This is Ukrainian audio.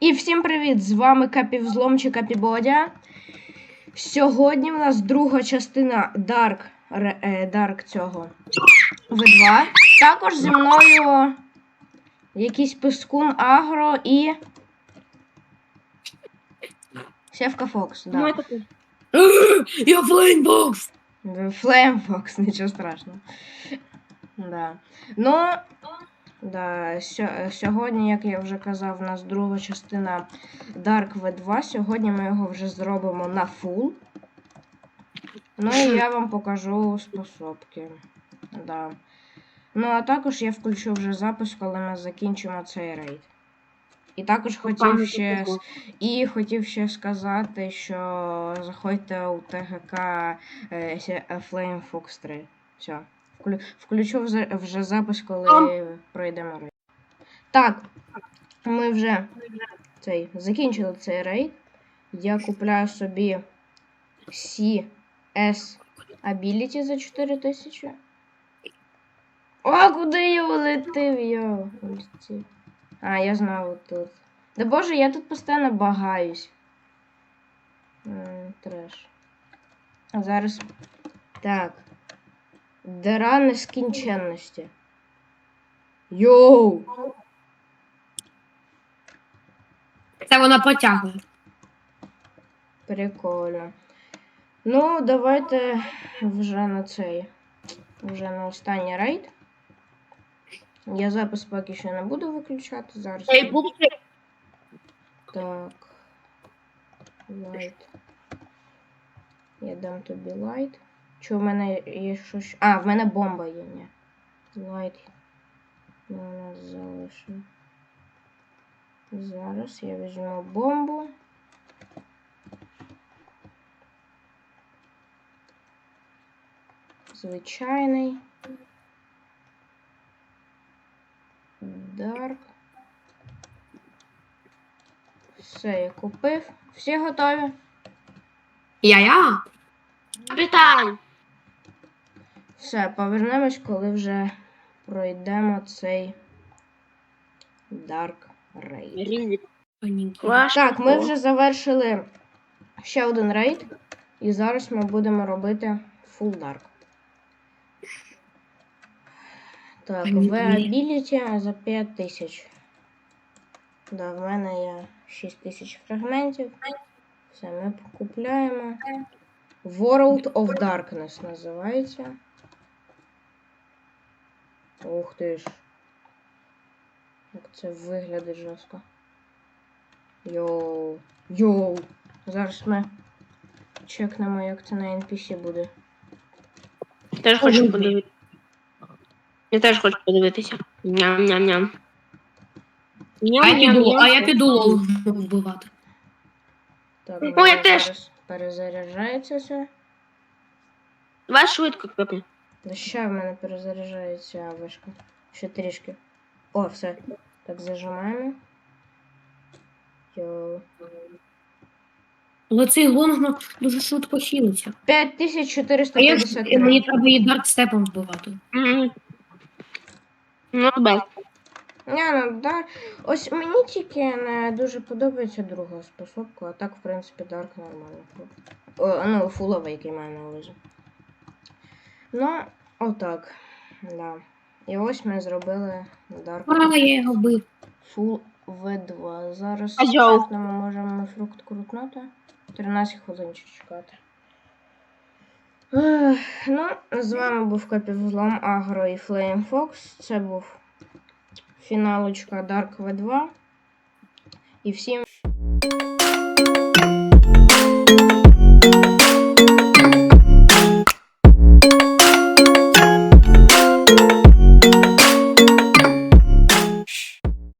І всім привіт! З вами Капівзлом чи Капібодя. Сьогодні в нас друга частина Dark, е, Dark цього V2. Також зі мною якийсь пискун Агро і. Севка Фокс. Да. Я флейнбокс! Флеймфокс, нічого страшного. Да. Ну, да, сьогодні, як я вже казав, у нас друга частина Dark V2. Сьогодні ми його вже зробимо на full. Ну і я вам покажу способки. Да. Ну, а також я включу вже запис, коли ми закінчимо цей рейд. І також хотів ще і хотів ще сказати, що заходьте у ТГК Flame Fox 3. Все. Вклю... Включу вже, запис, коли пройдемо рейд. Так, ми вже цей, закінчили цей рейд. Я купляю собі CS Ability за 4000. О, куди я улетив, йо? улетів. А, я знав тут. Да боже, я тут постійно багаюсь. Треш. А зараз. Так. Дира нескінченності. Йоу! Це вона потягує. Прикольно. Ну, давайте вже на цей. Вже на останній рейд. Я запис поки що не буду виключати зараз. Ей, пупси. Так. Лайт. Я дам тобі лайт. Чи в мене є щось. А, в мене бомба є, ні. Лайт. Ну, у нас залишимо. Зараз я візьму бомбу. Звичайний. Дарк. Все, я купив. Всі готові? Я-я. Капітан. Все, повернемось, коли вже пройдемо цей Dark Raid. Так, ми вже завершили ще один рейд. І зараз ми будемо робити Full Dark. Так, Пані- V-Ability за 5000. Да, в мене є 6000 фрагментів. Все, ми купляємо. World of Darkness називається. Ух ти ж. Як це виглядить жорстко. Йоу. Йоу. Зараз ми чекнемо, як це на NPC буде. Теж хочу подивитися. Я теж хочу подивитися. Ням-ням-ням. А я піду, а я піду лол вбивати. Так, О, я теж. перезаряджається все. Давай швидко, капі. Да ще в мене перезаряджається вишка. Ще трішки. О, все. Так, зажимаємо. Йоу. Але цей лонг дуже швидко хілиться. А я ж 5453. мені треба її дарк степом вбивати. Ну, без. Ні, ну да. Ось мені тільки не дуже подобається друга способка, а так, в принципі, Дарк нормально. О, ну, фуловий, який маю на увазі. Ну, отак. Да. І ось ми зробили Dark А, я його вбив. Full V2. Зараз йоу. можемо фрукт крутнути. 13 хвилин чекати. Ех, Ну, з вами був Капівзлом Агро і Flame Fox. Це був фіналочка Dark V2. І всім